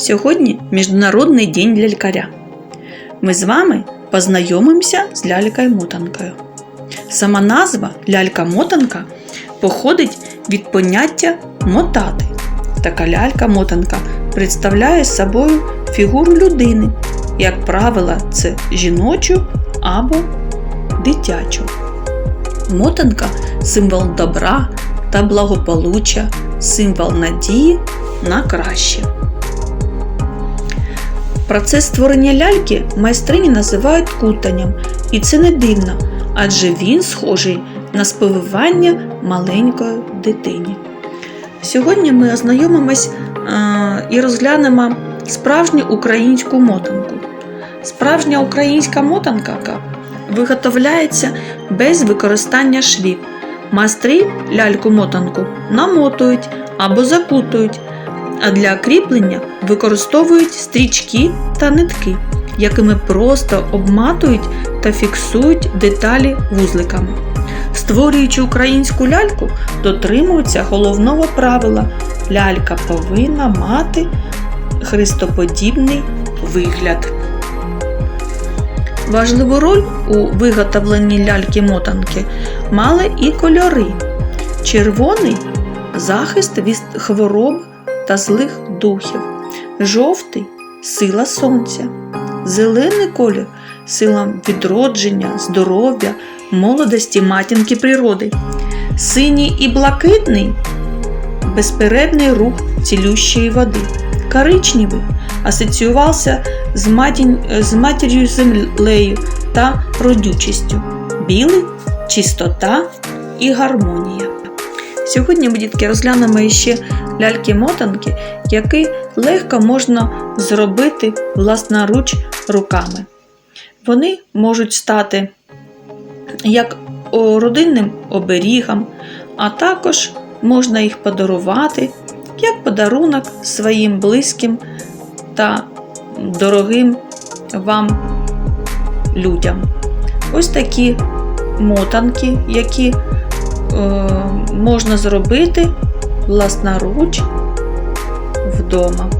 Сьогодні Міжнародний день лялькаря. Ми з вами познайомимося з лялькою-мотанкою. Сама назва лялька-мотанка походить від поняття мотати. Така лялька-мотанка представляє собою фігуру людини, як правило, це жіночу або дитячу. Мотанка символ добра та благополуччя, символ надії на краще. Процес створення ляльки майстрині називають кутанням, і це не дивно, адже він схожий на сповивання маленької дитині. Сьогодні ми ознайомимось е, і розглянемо справжню українську мотанку. Справжня українська мотанка виготовляється без використання швів. Майстри ляльку-мотанку намотують або закутують, а для кріплення використовують стрічки та нитки, якими просто обматують та фіксують деталі вузликами. Створюючи українську ляльку, дотримуються головного правила: лялька повинна мати хрестоподібний вигляд. Важливу роль у виготовленні ляльки-мотанки мали і кольори. Червоний захист від хвороб та злих духів, жовтий сила сонця, зелений колір сила відродження, здоров'я, молодості матінки природи, синій і блакитний безперервний рух цілющої води, коричневий асоціювався з, матінь, з матір'ю землею та родючістю, білий чистота і гармонія. Сьогодні ми, дітки, розглянемо ще ляльки-мотанки, які легко можна зробити власноруч руками. Вони можуть стати як родинним оберігом, а також можна їх подарувати як подарунок своїм близьким та дорогим вам людям. Ось такі мотанки, які е, можна зробити власноруч вдома.